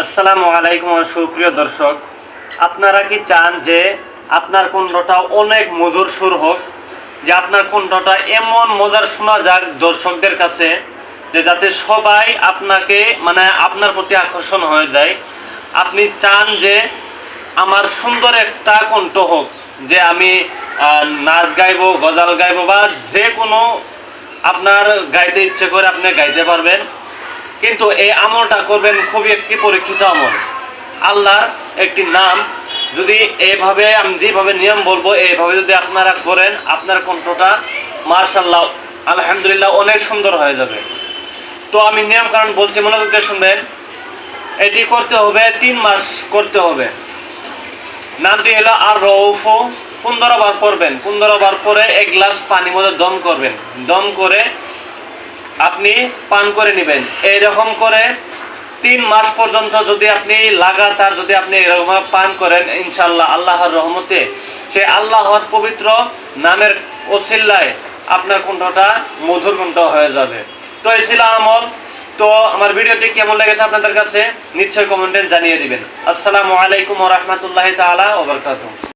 আসসালামু আলাইকুম সুপ্রিয় দর্শক, আপনারা কি চান যে আপনার কণ্ঠটা অনেক মধুর সুর হোক, যে আপনার কণ্ঠটা এমন মজার শোনা যাক দর্শকদের কাছে, যে যাতে সবাই আপনাকে মানে আপনার প্রতি আকর্ষণ হয়ে যায়? আপনি চান যে আমার সুন্দর একটা কণ্ঠ হোক, যে আমি নাচ গাইব, গজাল গাইবো, বা যে কোনো আপনার গাইতে ইচ্ছে করে আপনি গাইতে পারবেন। কিন্তু এই আমলটা করবেন খুবই একটি পরীক্ষিত আমল। আল্লাহর একটি নাম। যদি এইভাবে আমি যেভাবে নিয়ম বলব এইভাবে যদি আপনারা করেন, আপনার কণ্ঠটা মার্শাল্লাহ, আলহামদুলিল্লাহ অনেক সুন্দর হয়ে যাবে। তো আমি নিয়ম কারণ বলছি, মনোযোগ দিয়ে শুনবেন। এটি করতে হবে, তিন মাস করতে হবে। নামটি হলো আর রৌফ পনেরো বার করবেন, পনেরো বার করে এক গ্লাস পানির মধ্যে দম করবেন। দম করে আপনি পান করে নেবেন। এইরকম করে তিন মাস পর্যন্ত যদি আপনি লাগাতার যদি আপনি এরকম পান করেন ইনশাল্লাহ আল্লাহর রহমতে, সে আল্লাহর পবিত্র নামের ওসিল্লায় আপনার কণ্ঠটা মধুর কণ্ঠ হয়ে যাবে। তো এই ছিল আমল। তো আমার ভিডিওটি কেমন লেগেছে আপনাদের কাছে নিশ্চয়ই কমেন্টে জানিয়ে দিবেন। আসসালামু আলাইকুম রহমতুল্লাহ তালা ওবরকাতুহ